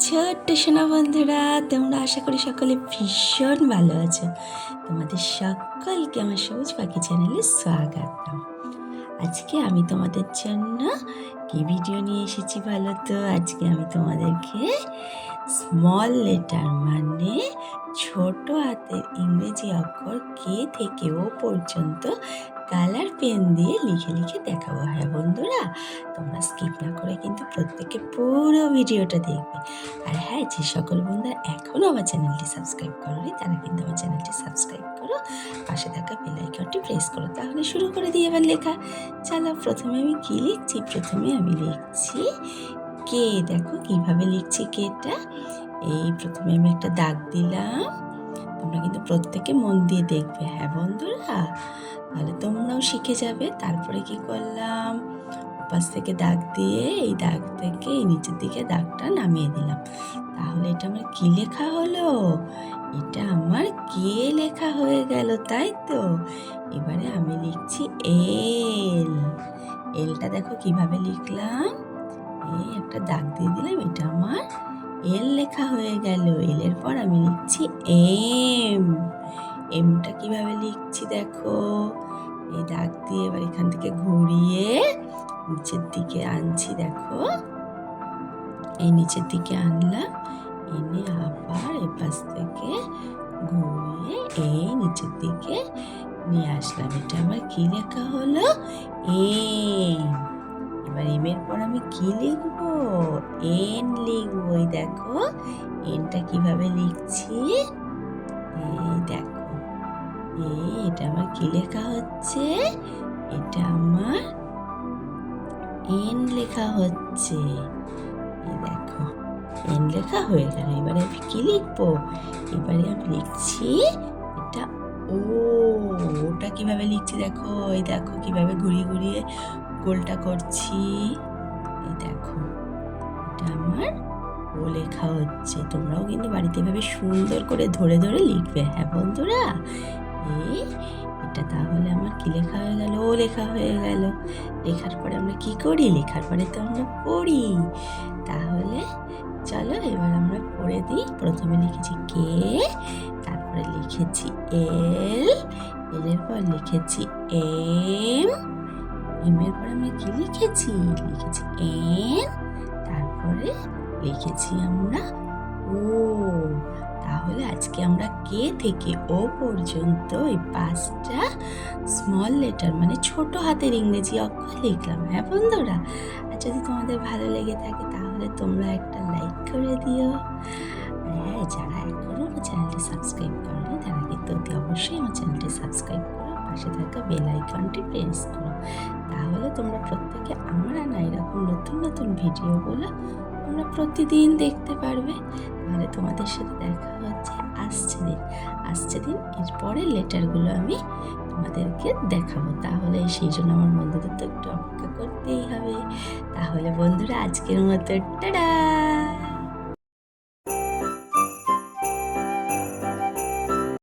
ছোট্ট সোনা বন্ধুরা তোমরা আশা করি সকলে ভীষণ ভালো আছো। তোমাদের সকলকে আমার সবুজ পাখি চ্যানেলে স্বাগত আজকে আমি তোমাদের জন্য কি ভিডিও নিয়ে এসেছি ভালো তো? আজকে আমি তোমাদেরকে স্মল লেটার মানে ছোট হাতের ইংরেজি অক্ষর কে থেকে ও পর্যন্ত কালার পেন দিয়ে লিখে লিখে দেখাবো। হ্যাঁ বন্ধুরা, তোমরা স্কিপ না করে কিন্তু প্রত্যেকে পুরো ভিডিওটা দেখবে। আর হ্যাঁ যে সকল বন্ধুরা এখনও আমার চ্যানেলটি সাবস্ক্রাইব করোনি, তারা কিন্তু আমার চ্যানেলটি সাবস্ক্রাইব করো। পাশে থাকা বেল আইকনটি প্রেস করো, তাহলে শুরু করে দিই এবার লেখা। চলো, প্রথমে আমি কী লিখছি? প্রথমে আমি লিখছি কে? দেখো, কীভাবে লিখছি কেটা? এই প্রথমে আমি একটা দাগ দিলাম। তোমরা কিন্তু প্রত্যেকে মন দিয়ে দেখবে। হ্যাঁ বন্ধুরা? তাহলে তোমরাও শিখে যাবে। তারপরে কি করলাম? পাশ থেকে দাগ দিয়ে এই দাগ থেকে এই নিচের দিকে দাগটা নামিয়ে দিলাম। তাহলে এটা আমার কি লেখা হলো? এটা আমার কে লেখা হয়ে গেল তাই তো? এবারে আমি লিখছি এল। এলটা দেখো কীভাবে লিখলাম? এই একটা দাগ দিয়ে দিলাম, এটা আমার এল লেখা হয়ে গেল, এলের পর আমি লিখছি এম। এমটা কীভাবে লিখছি দেখো? এই দাগ দিয়ে এবার এখান থেকে ঘুরিয়ে নিচের দিকে আনছি, দেখো। এই নিচের দিকে আনলাম, এনে আবার এপাশ থেকে ঘুরিয়ে এই নিচের দিকে নিয়ে আসলাম। এটা আমার কি লেখা হলো? এম। এবার এম এর পর আমি কি লিখব? এন লিখব, এই দেখো। এনটা কীভাবে লিখছি? এই দেখো। এই এটা আমার কি লেখা হচ্ছে? এটা আমার এন লেখা হচ্ছে। এই দেখো এন লেখা হয়ে গেল। এবারে আমি কি লিখব? এবারে আমি লিখছি এটা ও ওটা কীভাবে লিখছি দেখো? এই দেখো, কীভাবে ঘুরিয়ে ঘুরিয়ে গোলটা করছি। এই দেখো, এটা আমার ও লেখা হচ্ছে। তোমরাও কিন্তু বাড়িতে এভাবে সুন্দর করে ধরে ধরে লিখবে হ্যাঁ বন্ধুরা? এই, এটা তাহলে আমার কি লেখা হয়ে গেল? ও লেখা হয়ে গেল। লেখার পরে আমরা কি করি? লেখার পরে তো আমরা পড়ি। তাহলে চলো এবার আমরা পড়ে দিই। প্রথমে লিখেছি কে, তারপরে লিখেছি এল, এলের পর লিখেছি এম এম এর পর আমরা কি লিখেছি? লিখেছি এন তারপরে লিখেছি আমরা ও তাহলে আজকে আমরা কে থেকে ও পর্যন্ত এই পাঁচটা স্মল লেটার মানে ছোট হাতের ইংরেজি অক্ষর লিখলাম হ্যাঁ বন্ধুরা? আর যদি তোমাদের ভালো লেগে থাকে তাহলে তোমরা একটা লাইক করে দিও। হ্যাঁ যারা এখনও আমার চ্যানেলটি সাবস্ক্রাইব করেনি তারা কিন্তু অতি অবশ্যই আমার চ্যানেলটি সাবস্ক্রাইব করো পাশে থাকা বেল আইকনটি প্রেস করো। তাহলে তোমরা প্রত্যেকে আমার আনা এরকম নতুন নতুন ভিডিওগুলো তোমরা প্রতিদিন দেখতে পারবে। তাহলে তোমাদের সাথে দেখা হচ্ছে আসছে দিন। আসছে দিন এরপরে লেটারগুলো আমি তোমাদেরকে দেখাবো। তাহলে সেই জন্য আমার বন্ধুদের তো একটু অপেক্ষা করতেই হবে। তাহলে বন্ধুরা, আজকের মতো, টাটা!